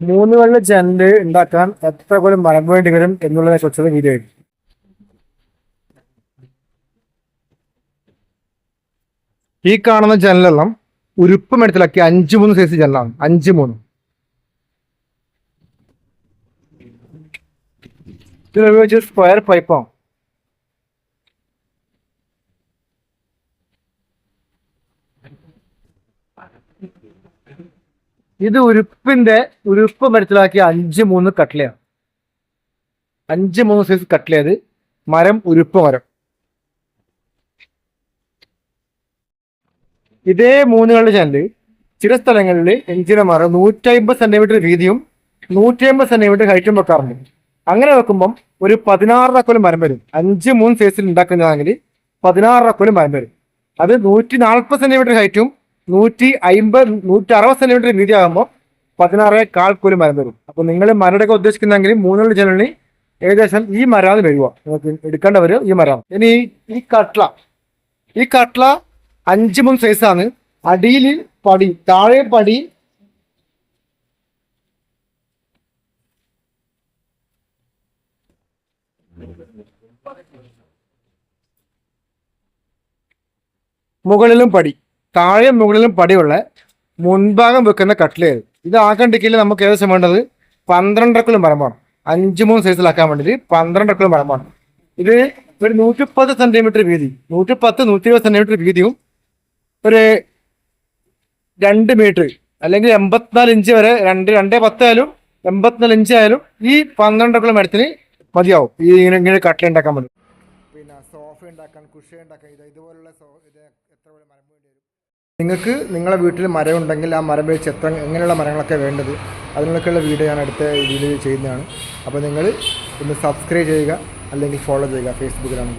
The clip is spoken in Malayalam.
മൂന്ന് വെള്ള ചെണ്ട് ഉണ്ടാക്കാൻ എത്ര കൊല്ലം മരം വേണ്ടി വരും എന്നുള്ളതിനെ കുറിച്ചുള്ള വീഡിയോ ഈ കാണുന്ന ജനലെല്ലാം ഉരുപ്പ് മെടുത്തിലാക്കി അഞ്ച് മൂന്ന് സൈസ് ജനലാണ്. അഞ്ച് മൂന്ന്. ഇതിൽ ഉപയോഗിച്ച സ്ക്വയർ പൈപ്പാണ് ഇത് ഉരുപ്പിന്റെ ഉരുപ്പ് മനസ്സിലാക്കിയ അഞ്ച് മൂന്ന് കട്ട്ലയാണ് അഞ്ച് മൂന്ന് സൈസ് കട്ട്ലയത് മരം ഉരുപ്പ് മരം. ഇതേ മൂന്നുകളുടെ ചാനൽ ചില സ്ഥലങ്ങളിൽ എഞ്ചിനമാർ നൂറ്റി അമ്പത് സെന്റിമീറ്റർ വീതിയും നൂറ്റി അമ്പത് സെന്റിമീറ്റർ ഹൈറ്റും വെക്കാറുണ്ട്. അങ്ങനെ വെക്കുമ്പം ഒരു പതിനാറ് അക്കോലും മരം വരും. അഞ്ച് മൂന്ന് സൈസിൽ ഉണ്ടാക്കുന്നതാണെങ്കിൽ പതിനാറ് അക്കോലും മരം വരും. അത് നൂറ്റി നാൽപ്പത് സെന്റിമീറ്റർ ഹൈറ്റും നൂറ്റി അമ്പത് നൂറ്റി അറുപത് സെന്റിമീറ്റർ വീതി ആകുമ്പോൾ പതിനാറ് കാൽ കൂലി മരം വരും. അപ്പോൾ നിങ്ങൾ മരടൊക്കെ ഉദ്ദേശിക്കുന്നെങ്കിൽ മൂന്നുള്ള ജനലിനി ഏകദേശം ഈ മരമാണ് വരിക. നിങ്ങൾക്ക് എടുക്കേണ്ടവർ ഈ മരമാണ്. ഇനി ഈ കട്ട്ല ഈ കട്ട്ല അഞ്ച് മൂന്ന് സൈസാണ് അടിയിൽ പടി താഴെ പടി മുകളിലും പടി താഴെ മുകളിലും പടിയുള്ള മുൻഭാഗം വെക്കുന്ന കട്ടിലേത് ഇത് ആക്കണ്ടിക്കയിൽ നമുക്ക് ഏകദേശം വേണ്ടത് പന്ത്രണ്ടരക്കുളം മരമാണ്. അഞ്ച് മൂന്ന് സൈസിലാക്കാൻ വേണ്ടിയിട്ട് പന്ത്രണ്ടരക്കുളം മരമാണ്. ഇത് ഒരു നൂറ്റിപ്പത്ത് സെന്റിമീറ്റർ വീതി നൂറ്റിപ്പത്ത് നൂറ്റി ഇരുപത് സെന്റിമീറ്റർ വീതിയും ഒരു രണ്ട് മീറ്റർ അല്ലെങ്കിൽ എൺപത്തിനാല് ഇഞ്ച് വരെ രണ്ട് രണ്ടേ പത്തായാലും എൺപത്തിനാല് ഇഞ്ച് ആയാലും ഈ പന്ത്രണ്ടരക്കുളം മരത്തിന് മതിയാവും. ഈ ഇങ്ങനെ ഇങ്ങനെ കട്ടിലുണ്ടാക്കാൻ സോഫ ഉണ്ടാക്കാൻ കുഷ ഉണ്ടാക്കാൻ ഇത് ഇതുപോലുള്ള ഇത് എത്ര പോലെ മരം വേണ്ടി വരും? നിങ്ങൾക്ക് നിങ്ങളുടെ വീട്ടിൽ മരം ഉണ്ടെങ്കിൽ ആ മരം വെച്ച് എത്ര എങ്ങനെയുള്ള മരങ്ങളൊക്കെ വേണ്ടത് അതിനൊക്കെയുള്ള വീഡിയോ ഞാൻ അടുത്ത വീഡിയോ ചെയ്യുന്നതാണ്. അപ്പോൾ നിങ്ങൾ ഒന്ന് സബ്സ്ക്രൈബ് ചെയ്യുക അല്ലെങ്കിൽ ഫോളോ ചെയ്യുക ഫേസ്ബുക്കിലാണെങ്കിൽ